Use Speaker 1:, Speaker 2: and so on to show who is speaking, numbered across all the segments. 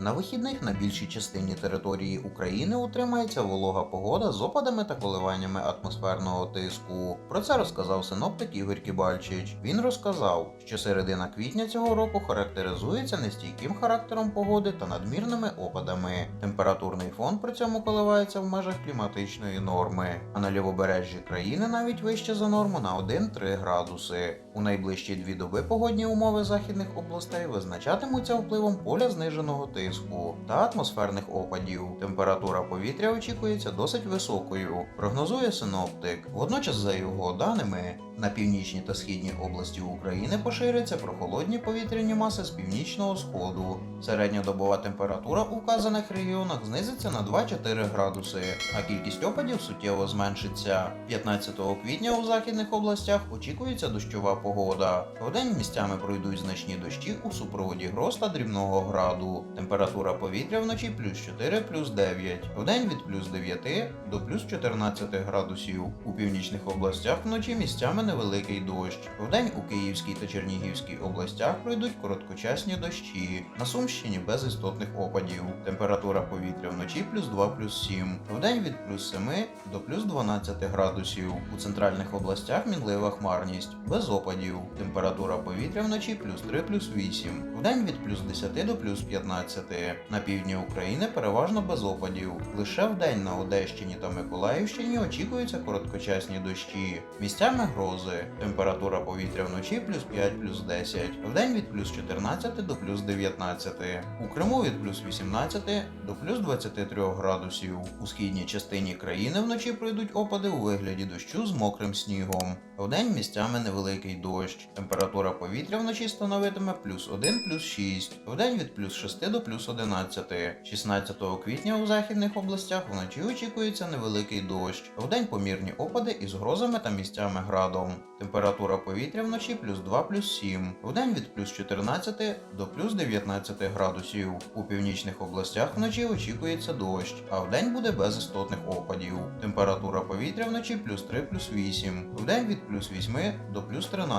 Speaker 1: На вихідних на більшій частині території України утримається волога погода з опадами та коливаннями атмосферного тиску. Про це розказав синоптик Ігор Кібальчич. Він розказав, що середина квітня цього року характеризується нестійким характером погоди та надмірними опадами. Температурний фон при цьому коливається в межах кліматичної норми, а на лівобережжі країни навіть вище за норму на 1-3 градуси. У найближчі дві доби погодні умови західних областей визначатимуться впливом поля зниженого тиску та атмосферних опадів. Температура повітря очікується досить високою, прогнозує синоптик. Водночас, за його даними, на північній та східній області України поширяться прохолодні повітряні маси з північного сходу. Середньодобова температура у вказаних регіонах знизиться на 2-4 градуси, а кількість опадів суттєво зменшиться. 15 квітня у західних областях очікується дощова погода. Вдень місцями пройдуть значні дощі у супроводі гроз та дрібного граду. Температура повітря вночі плюс 4 плюс 9, вдень від плюс 9 до плюс 14 градусів. У північних областях вночі місцями невеликий дощ. Вдень у Київській та Чернігівській областях пройдуть короткочасні дощі. На Сумщині без істотних опадів. Температура повітря вночі плюс 2 плюс 7. Вдень від плюс 7 до плюс 12 градусів. У центральних областях мінлива хмарність, без опадів. Температура повітря вночі плюс 3 плюс 8. Вдень від плюс 10 до плюс 15. На півдні України переважно без опадів. Лише вдень на Одещині та Миколаївщині очікуються короткочасні дощі. Місцями грози. Температура повітря вночі плюс 5 плюс 10. Вдень від плюс 14 до плюс 19. У Криму від плюс 18 до плюс 23 градусів. У східній частині країни вночі пройдуть опади у вигляді дощу з мокрим снігом. Вдень місцями невеликий дощ. Температура повітря вночі становитиме плюс 1 плюс 6. Вдень від плюс 6 до плюс 11. 16 квітня у західних областях вночі очікується невеликий дощ. Вдень помірні опади із грозами та місцями градом. Температура повітря вночі плюс 2 плюс 7. Вдень від плюс 14 до плюс 19 градусів. У північних областях вночі очікується дощ, а вдень буде без істотних опадів. Температура повітря вночі плюс 3 плюс 8. Вдень від плюс 8 до плюс 13.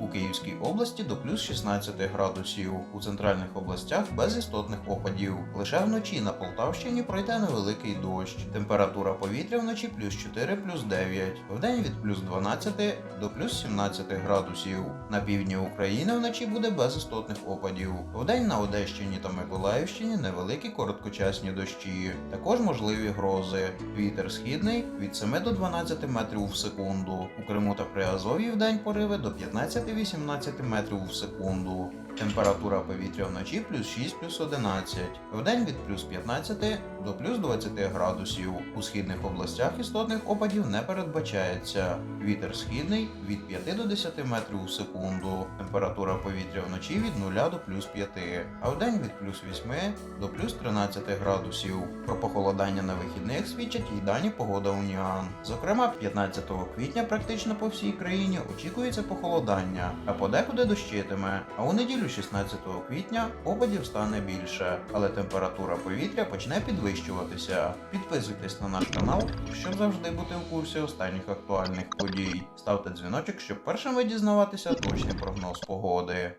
Speaker 1: У Київській області до плюс 16 градусів. У центральних областях без істотних опадів. Лише вночі на Полтавщині пройде невеликий дощ. Температура повітря вночі плюс 4 плюс 9. Вдень від плюс 12 до плюс 17 градусів. На півдні України вночі буде без істотних опадів. Вдень на Одещині та Миколаївщині невеликі короткочасні дощі. Також можливі грози. Вітер східний від 7 до 12 метрів в секунду. У Криму та Приазов'ї вдень пориви до 15-18 метрів в секунду. Температура повітря вночі плюс 6 плюс 11, вдень від плюс 15 до плюс 20 градусів. У східних областях істотних опадів не передбачається. Вітер східний від 5 до 10 метрів у секунду. Температура повітря вночі від 0 до плюс 5, а вдень від плюс 8 до плюс 13 градусів. Про похолодання на вихідних свідчать і дані погода Уніан. Зокрема, 15 квітня практично по всій країні очікується похолодання, а подекуди дощитиме. А у неділю 16 квітня опадів стане більше, але температура повітря почне підвищуватися. Підписуйтесь на наш канал, щоб завжди бути в курсі останніх актуальних подій. Ставте дзвіночок, щоб першими дізнаватися точний прогноз погоди.